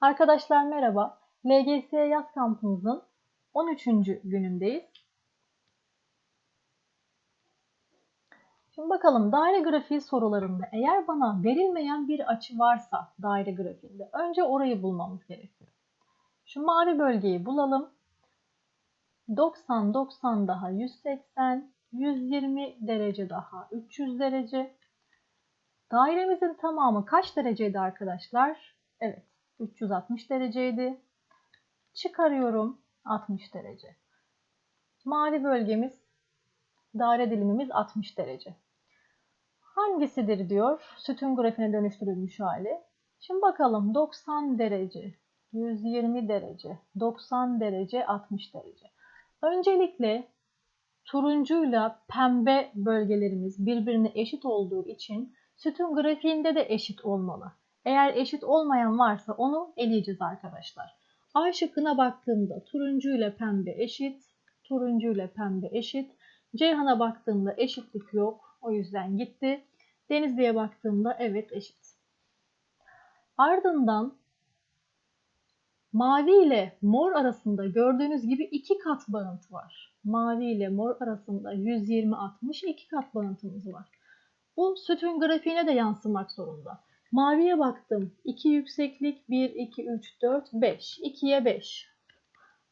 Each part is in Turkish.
Arkadaşlar merhaba. LGS yaz kampımızın 13. günündeyiz. Şimdi bakalım daire grafiği sorularında eğer bana verilmeyen bir açı varsa daire grafiğinde önce orayı bulmamız gerekiyor. Şu mavi bölgeyi bulalım. 90 90 daha 180 120 derece daha 300 derece. Dairemizin tamamı kaç dereceydi arkadaşlar? Evet 360 dereceydi. Çıkarıyorum 60 derece. Mavi bölgemiz daire dilimimiz 60 derece. Hangisidir diyor sütun grafiğine dönüştürülmüş hali. Şimdi bakalım 90 derece, 120 derece, 90 derece, 60 derece. Öncelikle turuncuyla pembe bölgelerimiz birbirine eşit olduğu için sütun grafiğinde de eşit olmalı. Eğer eşit olmayan varsa onu eleyeceğiz arkadaşlar. A şıkkına baktığımda turuncu ile pembe eşit, turuncu ile pembe eşit. Ceyhan'a baktığımda eşitlik yok. O yüzden gitti. Denizli'ye baktığımda evet eşit. Ardından mavi ile mor arasında gördüğünüz gibi iki kat bağıntı var. Mavi ile mor arasında 120-60 iki kat bağıntımız var. Bu sütun grafiğine de yansımak zorunda. Maviye baktım. 2 yükseklik 1, 2, 3, 4, 5. 2'ye 5.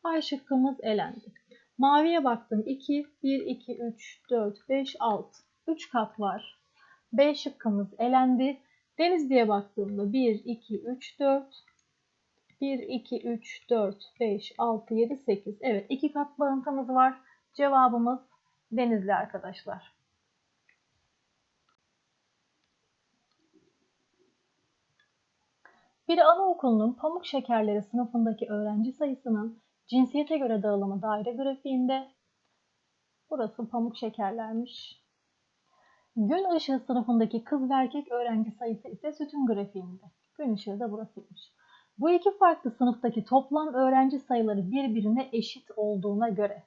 A şıkkımız elendi. Maviye baktım. 2, 1, 2, 3, 4, 5, 6. 3 kat var. B şıkkımız elendi. Denizli'ye baktığımda 1, 2, 3, 4. 1, 2, 3, 4, 5, 6, 7, 8. Evet 2 kat bağıntımız var. Cevabımız Denizli arkadaşlar. Bir anaokulunun pamuk şekerleri sınıfındaki öğrenci sayısının cinsiyete göre dağılımı daire grafiğinde. Burası pamuk şekerlermiş. Gün ışığı sınıfındaki kız ve erkek öğrenci sayısı ise sütun grafiğinde. Gün ışığı da burasıymış. Bu iki farklı sınıftaki toplam öğrenci sayıları birbirine eşit olduğuna göre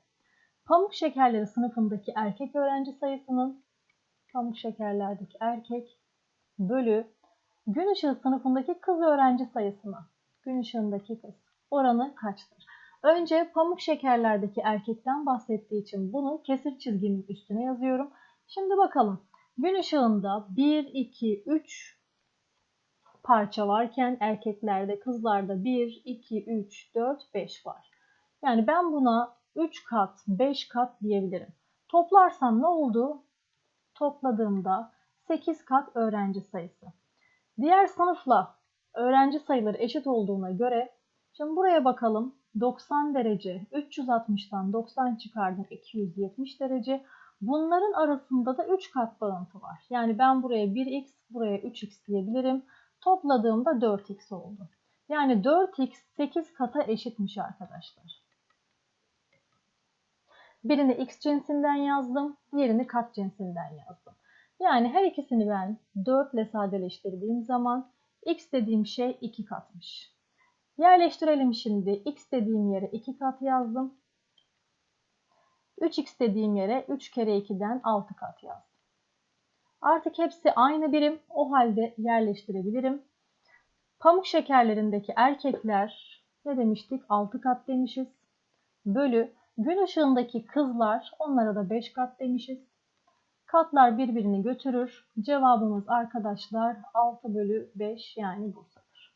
pamuk şekerleri sınıfındaki erkek öğrenci sayısının pamuk şekerlerdeki erkek bölü Gün ışığı sınıfındaki kız öğrenci sayısına, gün ışığındaki kız oranı kaçtır? Önce pamuk şekerlerdeki erkekten bahsettiği için bunu kesir çizginin üstüne yazıyorum. Şimdi bakalım. Gün ışığında 1, 2, 3 parça varken erkeklerde, kızlarda 1, 2, 3, 4, 5 var. Yani ben buna 3 kat, 5 kat diyebilirim. Toplarsam ne oldu? Topladığımda 8 kat öğrenci sayısı. Diğer sınıfla öğrenci sayıları eşit olduğuna göre şimdi buraya bakalım. 90 derece 360'tan 90 çıkardım 270 derece. Bunların arasında da 3 kat bağıntı var. Yani ben buraya 1x buraya 3x diyebilirim. Topladığımda 4x oldu. Yani 4x 8 kata eşitmiş arkadaşlar. Birini x cinsinden yazdım. Diğerini kat cinsinden yazdım. Yani her ikisini ben 4 ile sadeleştirdiğim zaman x dediğim şey 2 katmış. Yerleştirelim şimdi. x dediğim yere 2 kat yazdım. 3x dediğim yere 3 kere 2'den 6 kat yazdım. Artık hepsi aynı birim. O halde yerleştirebilirim. Pamuk şekerlerindeki erkekler ne demiştik? 6 kat demişiz. Bölü gün ışığındaki kızlar onlara da 5 kat demişiz. Katlar birbirini götürür. Cevabımız arkadaşlar 6 bölü 5 yani Bursa'dır.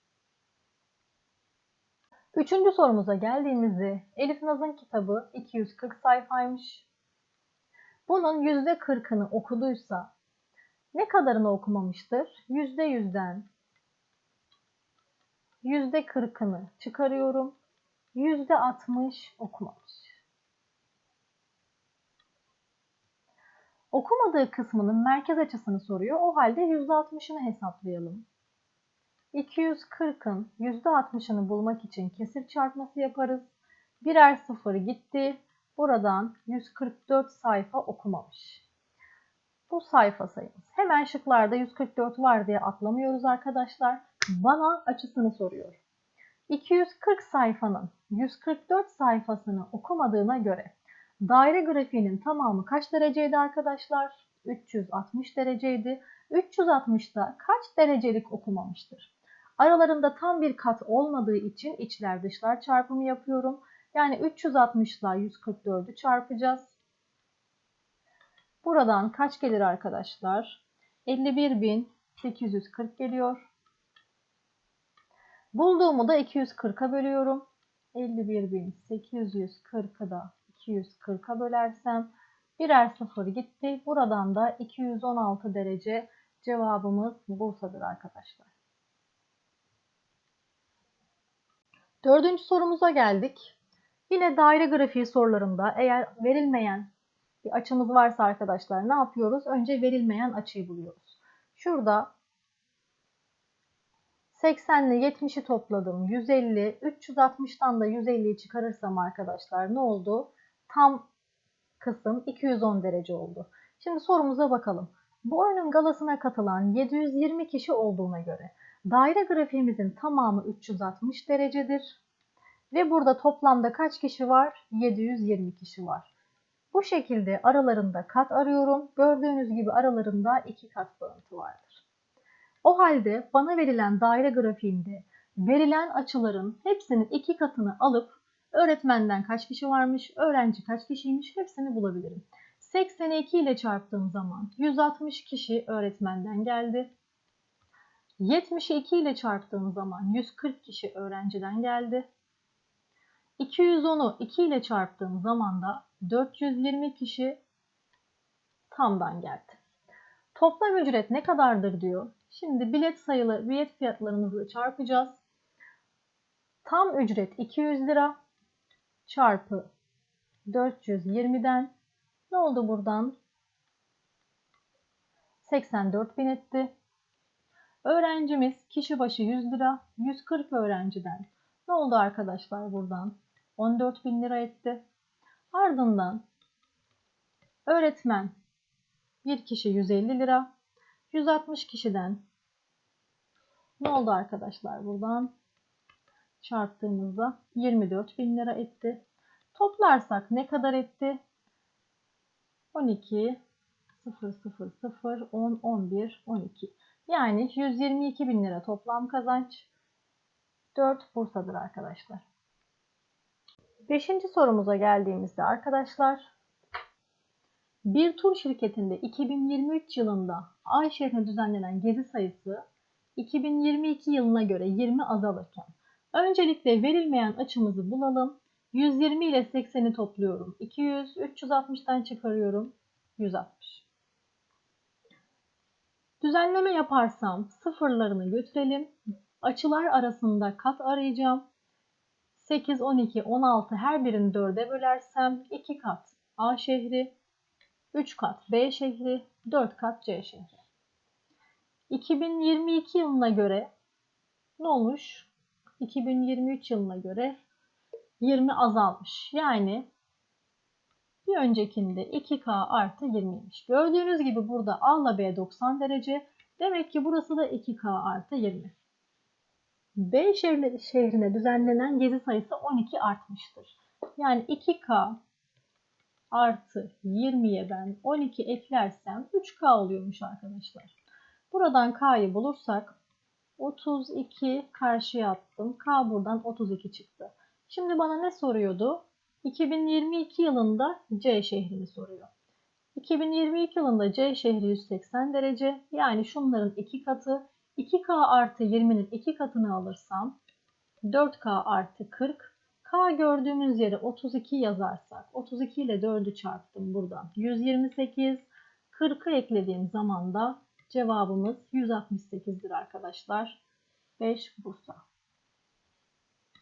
Üçüncü sorumuza geldiğimizde Elif Naz'ın kitabı 240 sayfaymış. Bunun %40'ını okuduysa ne kadarını okumamıştır? %100'den %40'ını çıkarıyorum. %60 okumamış. Okumadığı kısmının merkez açısını soruyor. O halde %60'ını hesaplayalım. 240'ın %60'ını bulmak için kesir çarpması yaparız. Birer sıfır gitti. Buradan 144 sayfa okumamış. Bu sayfa sayımız. Hemen şıklarda 144 var diye atlamıyoruz arkadaşlar. Bana açısını soruyor. 240 sayfanın 144 sayfasını okumadığına göre Daire grafiğinin tamamı kaç dereceydi arkadaşlar? 360 dereceydi. 360'da kaç derecelik okumamıştır? Aralarında tam bir kat olmadığı için içler dışlar çarpımı yapıyorum. Yani 360 ile 144'ü çarpacağız. Buradan kaç gelir arkadaşlar? 51.840 geliyor. Bulduğumu da 240'a bölüyorum. 51.840'ı da 240'a bölersem birer sıfır gitti. Buradan da 216 derece cevabımız Bursa'dır arkadaşlar. Dördüncü sorumuza geldik. Yine daire grafiği sorularında eğer verilmeyen bir açımız varsa arkadaşlar ne yapıyoruz? Önce verilmeyen açıyı buluyoruz. Şurada 80 ile 70'i topladım. 150. 360'tan da 150'yi çıkarırsam arkadaşlar ne oldu? Tam kısım 210 derece oldu. Şimdi sorumuza bakalım. Bu oyunun galasına katılan 720 kişi olduğuna göre daire grafiğimizin tamamı 360 derecedir. Ve burada toplamda kaç kişi var? 720 kişi var. Bu şekilde aralarında kat arıyorum. Gördüğünüz gibi aralarında iki kat bağıntı vardır. O halde bana verilen daire grafiğinde verilen açıların hepsinin iki katını alıp öğretmenden kaç kişi varmış, öğrenci kaç kişiymiş hepsini bulabilirim. 82 ile çarptığım zaman 160 kişi öğretmenden geldi. 72 ile çarptığım zaman 140 kişi öğrenciden geldi. 210'u 2 ile çarptığım zaman da 420 kişi tamdan geldi. Toplam ücret ne kadardır diyor. Şimdi bilet sayılı bilet fiyatlarımızı çarpacağız. Tam ücret 200 lira çarpı 420'den ne oldu buradan? 84 bin etti. Öğrencimiz kişi başı 100 lira, 140 öğrenciden ne oldu arkadaşlar buradan? 14 bin lira etti. Ardından öğretmen bir kişi 150 lira, 160 kişiden ne oldu arkadaşlar buradan? Çarptığımızda 24 bin lira etti. Toplarsak ne kadar etti? 12, 0, 0, 0, 10, 11, 12. Yani 122 bin lira toplam kazanç. 4 Bursa'dır arkadaşlar. Beşinci sorumuza geldiğimizde arkadaşlar bir tur şirketinde 2023 yılında ay şehrine düzenlenen gezi sayısı 2022 yılına göre 20 azalırken öncelikle verilmeyen açımızı bulalım. 120 ile 80'i topluyorum. 200, 360'tan çıkarıyorum. 160. Düzenleme yaparsam sıfırlarını götürelim. Açılar arasında kat arayacağım. 8, 12, 16 her birini 4'e bölersem 2 kat A şehri, 3 kat B şehri, 4 kat C şehri. 2022 yılına göre ne olmuş? 2023 yılına göre 20 azalmış. Yani bir öncekinde 2K artı 20'ymiş. Gördüğünüz gibi burada A ile B 90 derece. Demek ki burası da 2K artı 20. B şehrine düzenlenen gezi sayısı 12 artmıştır. Yani 2K artı 20'ye ben 12 eklersem 3K oluyormuş arkadaşlar. Buradan K'yı bulursak 32 karşıya attım. K buradan 32 çıktı. Şimdi bana ne soruyordu? 2022 yılında C şehrini soruyor. 2022 yılında C şehri 180 derece. Yani şunların iki katı. 2K artı 20'nin iki katını alırsam 4K artı 40. K gördüğümüz yere 32 yazarsak 32 ile 4'ü çarptım buradan. 128. 40'ı eklediğim zaman da cevabımız 168'dir arkadaşlar. 5 Bursa.